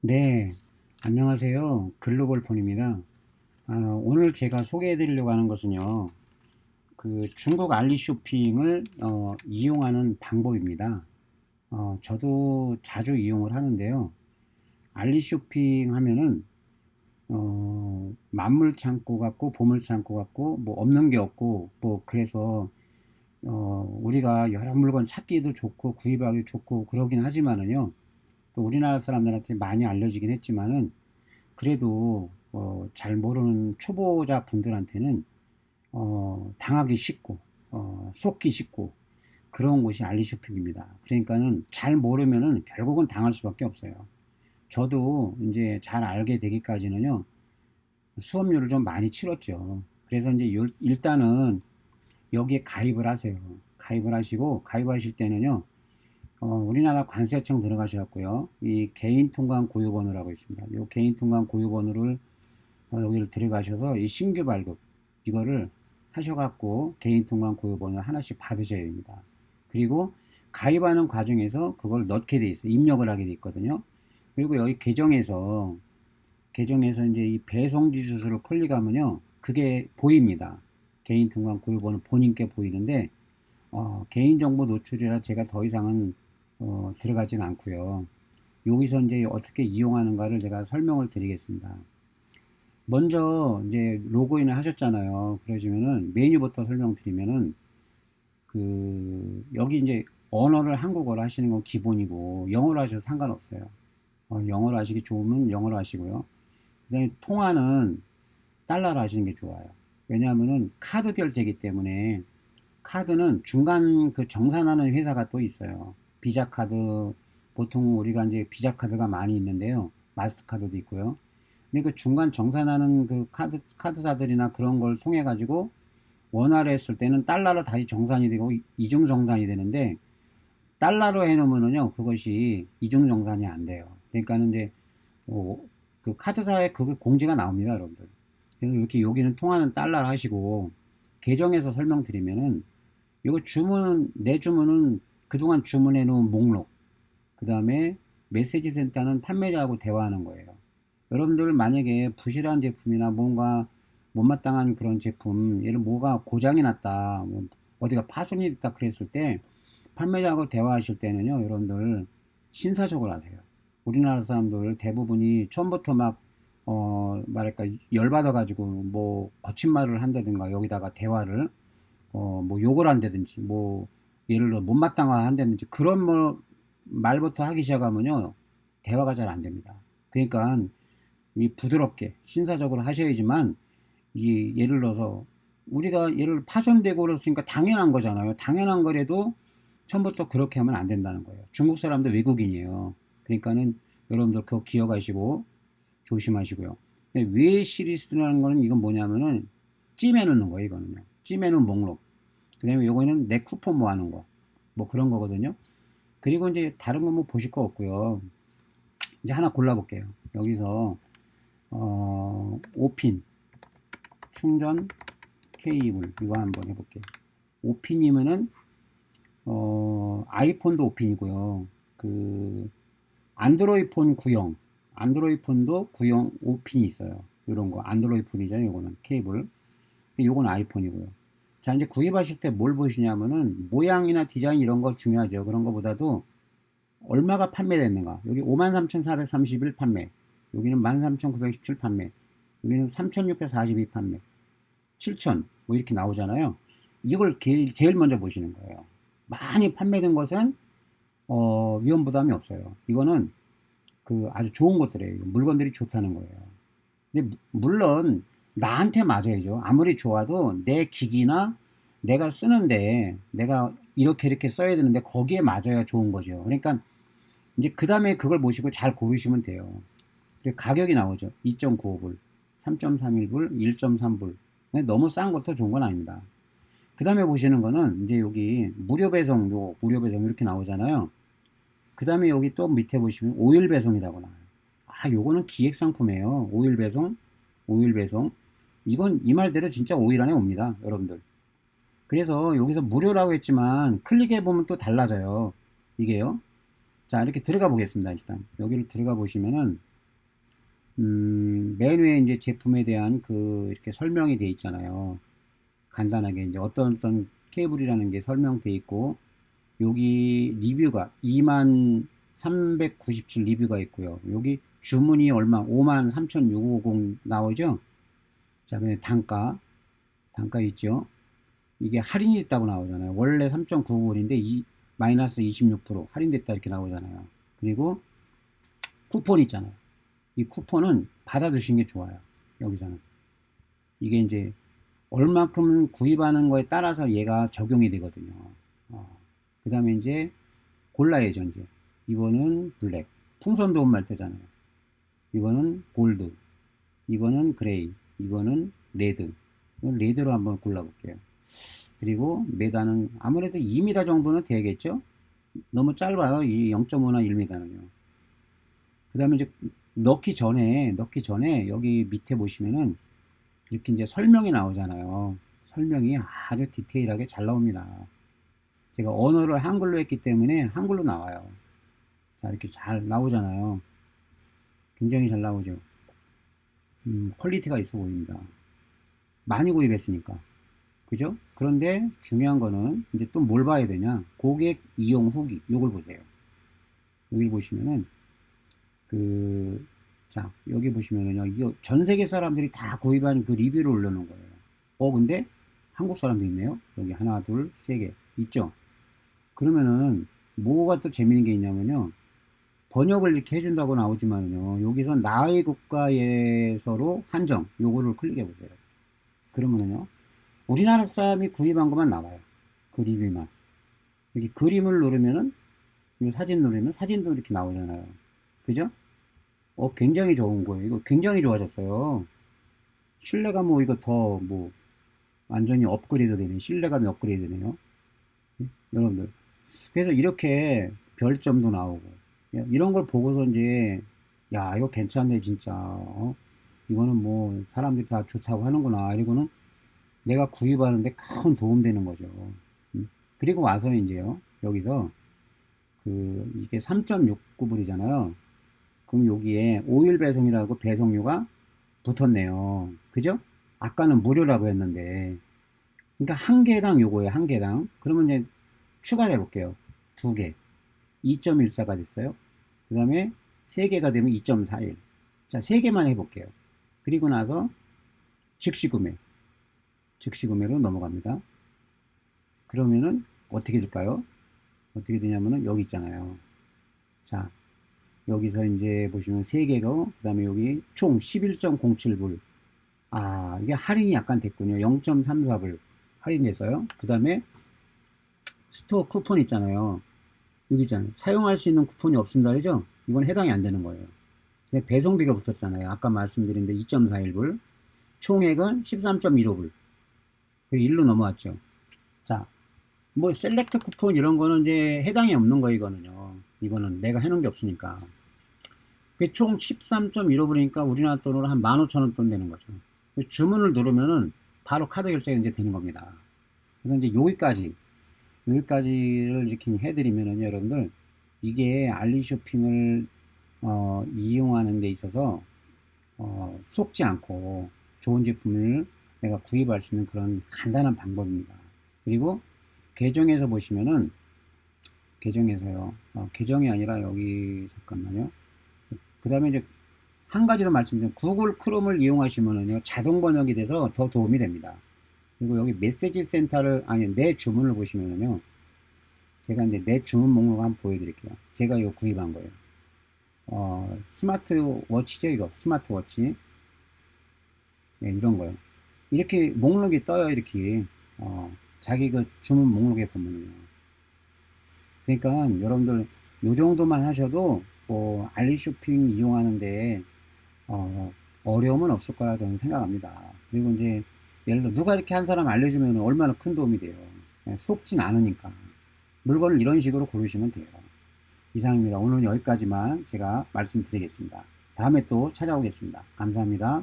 네, 안녕하세요. 글로벌 폰입니다. 아, 오늘 제가 소개해 드리려고 하는 것은요, 그 중국 알리쇼핑을 어, 이용하는 방법입니다. 어, 저도 자주 이용을 하는데요. 알리쇼핑 하면은 어, 만물 창고 같고 보물 창고 같고 뭐 없는 게 없고 뭐 그래서 어, 우리가 여러 물건 찾기도 좋고 구입하기 좋고 그러긴 하지만은요. 또 우리나라 사람들한테 많이 알려지긴 했지만은 그래도 어, 잘 모르는 초보자 분들한테는 어, 당하기 쉽고 어, 속기 쉽고 그런 곳이 알리쇼핑입니다. 그러니까는 잘 모르면은 결국은 당할 수밖에 없어요. 저도 이제 잘 알게 되기까지는요 수업료를 좀 많이 치렀죠. 그래서 이제 요- 일단은 여기에 가입을 하세요. 가입을 하시고 가입하실 때는요 어, 우리나라 관세청 들어가셔갖고요. 이 개인 통관 고유 번호라고 있습니다. 이 개인 통관 고유 번호를 어, 여기를 들어가셔서 이 신규 발급 이거를 하셔갖고 개인 통관 고유 번호 하나씩 받으셔야 됩니다. 그리고 가입하는 과정에서 그걸 넣게 돼 있어요. 입력을 하게 돼 있거든요. 그리고 여기 계정에서 계정에서 이제 이 배송지 주소를 클릭하면요. 그게 보입니다. 개인 통관 고유 번호 본인께 보이는데 어, 개인정보 노출이라 제가 더 이상은 어, 들어가진 않고요. 여기서 이제 어떻게 이용하는가를 제가 설명을 드리겠습니다. 먼저 이제 로그인을 하셨잖아요. 그러시면은 메뉴부터 설명드리면은 그 여기 이제 언어를 한국어로 하시는 건 기본이고 영어로 하셔도 상관없어요. 어, 영어로 하시기 좋으면 영어로 하시고요. 그다음에 통화는 달러로 하시는 게 좋아요. 왜냐하면은 카드 결제이기 때문에 카드는 중간 그 정산하는 회사가 또 있어요. 비자 카드 보통 우리가 이제 비자 카드가 많이 있는데요. 마스터 카드도 있고요. 근데 그 중간 정산하는 그 카드 카드사들이나 그런 걸 통해 가지고 원화로 했을 때는 달러로 다시 정산이 되고 이- 이중 정산이 되는데 달러로 해놓으면은요 그것이 이중 정산이 안 돼요. 그러니까는 이제 어, 그 카드사에 그게 공지가 나옵니다, 여러분들. 그래서 이렇게 여기는 통화는 달러로 하시고 계정에서 설명드리면은 이거 주문 내 주문은 그동안 주문해 놓은 목록 그 다음에 메시지 센터는 판매자하고 대화하는 거예요. 여러분들 만약에 부실한 제품이나 뭔가 못마땅한 그런 제품, 예를 뭐가 고장이 났다, 뭐 어디가 파손이 됐다 그랬을 때 판매자하고 대화하실 때는요, 여러분들 신사적으로 하세요. 우리나라 사람들 대부분이 처음부터 막, 어, 말할까, 열받아가지고 뭐 거친 말을 한다든가 여기다가 대화를, 어, 뭐 욕을 한다든지, 뭐 예를 들어 못마땅한 한다든지 그런 뭐 말부터 하기 시작하면요, 대화가 잘 안 됩니다. 그러니까 이 부드럽게 신사적으로 하셔야지만 이 예를 들어서 우리가 예를 파손되고 그렇으니까 당연한 거잖아요. 당연한 거라도 처음부터 그렇게 하면 안 된다는 거예요. 중국 사람도 외국인이에요. 그러니까는 여러분들 그거 기억하시고 조심하시고요. 왜 시리스라는 거는 이건 뭐냐면은 찜해 놓는 거예요. 이거는요. 찜해 놓은 목록. 그 다음에 요거는 내 쿠폰 모아놓은 거. 뭐 그런 거거든요. 그리고 이제 다른 건 뭐 보실 거 없고요. 이제 하나 골라볼게요. 여기서 어, 5핀 충전 케이블 이거 한번 해볼게요. 5핀이면은 어, 아이폰도 5핀이고요. 그 안드로이드 폰 구형, 안드로이드 폰도 구형 5핀이 있어요. 이런 거 안드로이드 폰이잖아요. 요거는 케이블. 요건 아이폰이고요. 자 이제 구입하실 때 뭘 보시냐면은 모양이나 디자인 이런 거 중요하죠. 그런 거보다도 얼마가 판매됐는가. 여기 53,431 판매. 여기는 13,917 판매. 여기는 3,642 판매. 7,000. 뭐 이렇게 나오잖아요. 이걸 게- 제일 먼저 보시는 거예요. 많이 판매된 것은 어, 위험 부담이 없어요. 이거는 그 아주 좋은 것들이에요. 물건들이 좋다는 거예요. 근데 무- 물론 나한테 맞아야죠. 아무리 좋아도 내 기기나 내가 쓰는데 내가 이렇게 이렇게 써야 되는데 거기에 맞아야 좋은 거죠. 그러니까 이제 그 다음에 그걸 보시고 잘 고르시면 돼요. 그리고 가격이 나오죠. 2.95불, 3.31불, 1.3불. 너무 싼 것도 좋은 건 아닙니다. 그 다음에 보시는 거는 이제 여기 무료 배송, 요 무료 배송 이렇게 나오잖아요. 그 다음에 여기 또 밑에 보시면 오일 배송이라고 나와요. 아, 요거는 기획 상품이에요. 오일 배송, 오일 배송. 이건 이 말대로 진짜 오일 안에 옵니다, 여러분들. 그래서 여기서 무료라고 했지만 클릭해 보면 또 달라져요. 이게요. 자, 이렇게 들어가 보겠습니다, 일단. 여기를 들어가 보시면은 음, 맨 위에 이제 제품에 대한 그 이렇게 설명이 돼 있잖아요. 간단하게 이제 어떤 어떤 케이블이라는 게 설명돼 있고 여기 리뷰가 2만 397 리뷰가 있고요. 여기 주문이 얼마 5만 3,650 나오죠. 자, 그 단가 단가 있죠. 이게 할인이 있다고 나오잖아요. 원래 3.99불인데 이 마이너스 26% 할인됐다 이렇게 나오잖아요. 그리고 쿠폰 있잖아요. 이 쿠폰은 받아두시는 게 좋아요. 여기서는 이게 이제 얼마큼 구입하는 거에 따라서 얘가 적용이 되거든요. 어, 그 다음에 이제 골라야죠, 이제. 이거는 블랙. 풍선 도움 말 때잖아요. 이거는 골드. 이거는 그레이. 이거는 레드. 레드로 한번 골라볼게요. 그리고 메다는 아무래도 2m 정도는 되겠죠? 너무 짧아요. 이 0.5나 1m는요. 그 다음에 이제 넣기 전에, 넣기 전에 여기 밑에 보시면은 이렇게 이제 설명이 나오잖아요. 설명이 아주 디테일하게 잘 나옵니다. 제가 언어를 한글로 했기 때문에 한글로 나와요. 자, 이렇게 잘 나오잖아요. 굉장히 잘 나오죠. 음, 퀄리티가 있어 보입니다. 많이 구입했으니까. 그죠? 그런데 중요한 거는 이제 또 뭘 봐야 되냐? 고객 이용 후기. 요걸 보세요. 여기 보시면은 그, 자, 여기 보시면은요. 이거 전 세계 사람들이 다 구입한 그 리뷰를 올려놓은 거예요. 어, 근데 한국 사람도 있네요. 여기 하나, 둘, 세 개. 있죠? 그러면은 뭐가 또 재밌는 게 있냐면요. 번역을 이렇게 해준다고 나오지만요. 여기서 나의 국가에서로 한정. 요거를 클릭해 보세요. 그러면은요. 우리나라 사람이 구입한 것만 나와요. 그 리뷰만. 여기 그림을 누르면은, 이 사진 누르면 사진도 이렇게 나오잖아요. 그죠? 어, 굉장히 좋은 거예요. 이거 굉장히 좋아졌어요. 신뢰감 뭐 이거 더 뭐, 완전히 업그레이드 되네. 신뢰감이 업그레이드 되네요. 예? 여러분들. 그래서 이렇게 별점도 나오고, 예, 이런 걸 보고서 이제, 야, 이거 괜찮네, 진짜. 어? 이거는 뭐, 사람들이 다 좋다고 하는구나. 이거는 내가 구입하는데 큰 도움 되는 거죠. 음. 그리고 와서 이제요, 여기서, 그, 이게 3.69불이잖아요. 그럼 여기에 오일 배송이라고 배송료가 붙었네요. 그죠? 아까는 무료라고 했는데. 그러니까 한 개당 요거예요, 한 개당. 그러면 이제 추가를 해볼게요. 두 개. 2.14가 됐어요. 그 다음에 세 개가 되면 2.41. 자, 세 개만 해볼게요. 그리고 나서 즉시 구매. 즉시 구매로 넘어갑니다. 그러면은 어떻게 될까요? 어떻게 되냐면은 여기 있잖아요. 자, 여기서 이제 보시면 세 개고, 그 다음에 여기 총 11.07불. 아, 이게 할인이 약간 됐군요. 0.34불 할인됐어요. 그 다음에 스토어 쿠폰 있잖아요. 여기 있잖아요. 사용할 수 있는 쿠폰이 없습니다. 그죠? 이건 해당이 안 되는 거예요. 배송비가 붙었잖아요. 아까 말씀드린 데 2.41불. 총액은 13.15불. 그리고 1로 넘어왔죠. 자, 뭐 셀렉트 쿠폰 이런 거는 이제 해당이 없는 거 이거는요. 이거는 내가 해놓은 게 없으니까. 그게 총 13.15불이니까 우리나라 돈으로 한 15,000원 돈 되는 거죠. 주문을 누르면은 바로 카드 결제가 이제 되는 겁니다. 그래서 이제 여기까지, 여기까지를 이렇게 해드리면은 여러분들, 이게 알리 쇼핑을, 어, 이용하는 데 있어서, 어, 속지 않고 좋은 제품을 내가 구입할 수 있는 그런 간단한 방법입니다. 그리고 계정에서 보시면은, 계정에서요. 어, 계정이 아니라 여기, 잠깐만요. 그 다음에 이제 한 가지 더 말씀드리면 구글 크롬을 이용하시면은요 자동 번역이 돼서 더 도움이 됩니다. 그리고 여기 메시지 센터를 아니 내 주문을 보시면은요 제가 이제 내 주문 목록 한번 보여드릴게요. 제가 요 구입한 거예요. 어 스마트 워치죠 이거 스마트 워치 네, 이런 거요. 이렇게 목록이 떠요 이렇게 어, 자기 그 주문 목록에 보면은요. 그러니까 여러분들 요 정도만 하셔도 뭐 알리쇼핑 이용하는데 어, 어려움은 없을 거라 저는 생각합니다. 그리고 이제 예를 들어 누가 이렇게 한 사람 알려주면 얼마나 큰 도움이 돼요. 예, 속진 않으니까 물건을 이런 식으로 고르시면 돼요. 이상입니다. 오늘 여기까지만 제가 말씀드리겠습니다. 다음에 또 찾아오겠습니다. 감사합니다.